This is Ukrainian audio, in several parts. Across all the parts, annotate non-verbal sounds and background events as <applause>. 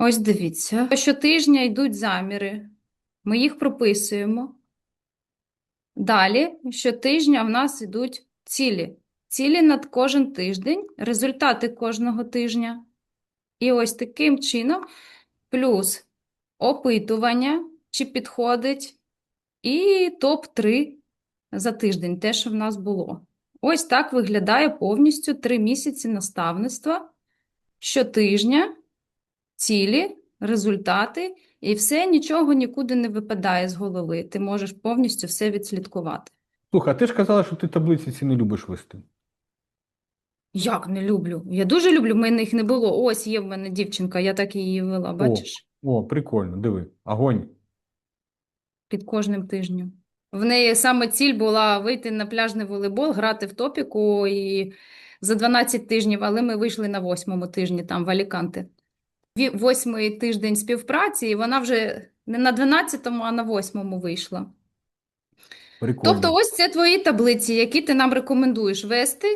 Ось дивіться. Щотижня йдуть заміри. Ми їх прописуємо. Далі, щотижня в нас йдуть цілі. Цілі над кожен тиждень, результати кожного тижня. І ось таким чином, плюс опитування, чи підходить, і топ-3 за тиждень, те, що в нас було. Ось так виглядає повністю 3 місяці наставництва. Щотижня, цілі, результати, і все, нічого нікуди не випадає з голови. Ти можеш повністю все відслідкувати. Слухай, а ти ж казала, що ти таблиці ці не любиш вести. Як не люблю? Я дуже люблю, в мене їх не було. Ось є в мене дівчинка, я так її вела, бачиш? О, прикольно, диви. Огонь. під кожним тижнем. В неї саме ціль була вийти на пляжний волейбол, грати в топіку і за 12 тижнів, але ми вийшли на восьмому тижні там в Аліканте. Восьмий тиждень співпраці, і вона вже не на 12-му, а на 8-му вийшла. Прикольно. Тобто ось це твої таблиці, які ти нам рекомендуєш вести,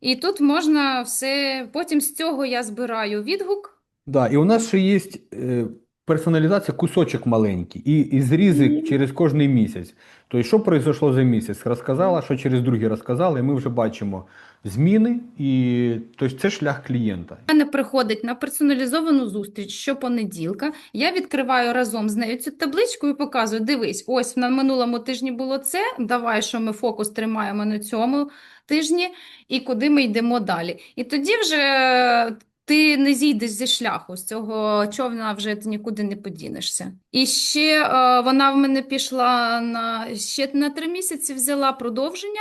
і тут можна все, потім з цього я збираю відгук. Да, і у нас ще є е, персоналізація кусочок маленький і, і зрізи Мгм. через кожний місяць. Тобто, що пройшло за місяць? Розказала, що через другий розказала, і ми вже бачимо зміни, і тобто, це шлях клієнта. мене приходить на персоналізовану зустріч щопонеділка. Я відкриваю разом з нею цю табличку і показую: дивись, ось на минулому тижні було це. Давай, що ми фокус тримаємо на цьому тижні, і куди ми йдемо далі. І тоді вже ти не зійдеш зі шляху, з цього човна вже ти нікуди не подінешся. І ще е, вона в мене пішла на ще на три місяці, взяла продовження.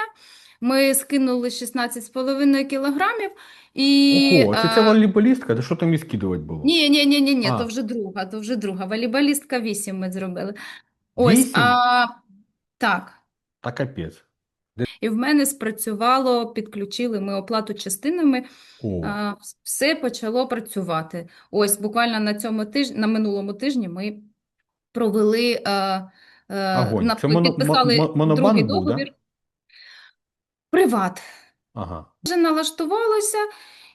Ми скинули 16,5 кілограмів. І, Ого, це ця е, волейболістка, де що там і скидувати було? ні, ні, ні, ні, ні, А. то вже друга, то вже друга. Волейболістка 8 ми зробили. Ось, Вісім? а, так. Та капець. І в мене спрацювало, підключили ми оплату частинами, О, а, все почало працювати. Ось, буквально на цьому тижні, на минулому тижні ми провели, а, а, Огонь. на- підписали другий договір. да? Приват. Ага. Вже налаштувалося,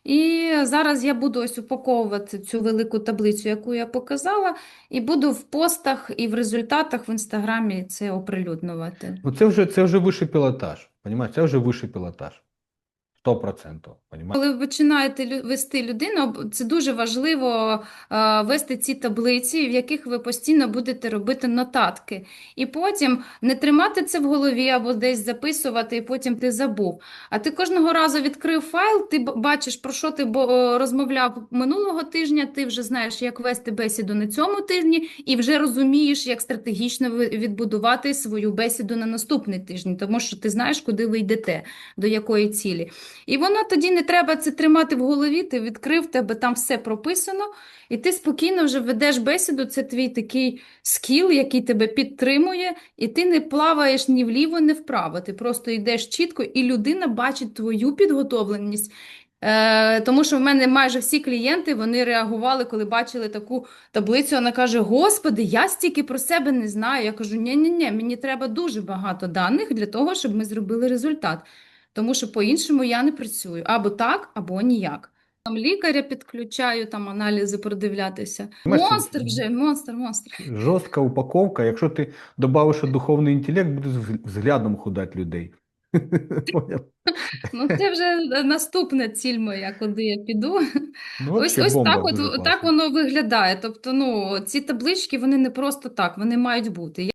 і зараз я буду ось упаковувати цю велику таблицю, яку я показала, і буду в постах і в результатах в інстаграмі це оприлюднювати. Ну це вже, це вже вищий пілотаж. Понімаєш? Це вже вищий пілотаж. 100%. Понімаєш? Коли ви починаєте вести людину, це дуже важливо вести ці таблиці, в яких ви постійно будете робити нотатки. І потім не тримати це в голові або десь записувати, і потім ти забув. А ти кожного разу відкрив файл, ти бачиш, про що ти розмовляв минулого тижня, ти вже знаєш, як вести бесіду на цьому тижні, і вже розумієш, як стратегічно відбудувати свою бесіду на наступний тиждень, тому що ти знаєш, куди ви йдете, до якої цілі. І воно тоді не треба це тримати в голові, ти відкрив, тебе там все прописано, і ти спокійно вже ведеш бесіду, це твій такий скіл, який тебе підтримує, і ти не плаваєш ні вліво, ні вправо. Ти просто йдеш чітко, і людина бачить твою підготовленість. Е, тому що в мене майже всі клієнти вони реагували, коли бачили таку таблицю. Вона каже: Господи, я стільки про себе не знаю. Я кажу: ні-ні-ні, мені треба дуже багато даних для того, щоб ми зробили результат. Тому що по-іншому я не працюю. Або так, або ніяк. Там лікаря підключаю, там аналізи продивлятися. Монстр вже, монстр, монстр. Жорстка упаковка. Якщо ти додавиш духовний інтелект, буде взг- взглядом худати людей. <laughs> Ну, це вже наступна ціль моя, куди я піду. Ну, Ось, ось бомба, так, от, так воно виглядає. Тобто, ну, ці таблички, вони не просто так, вони мають бути.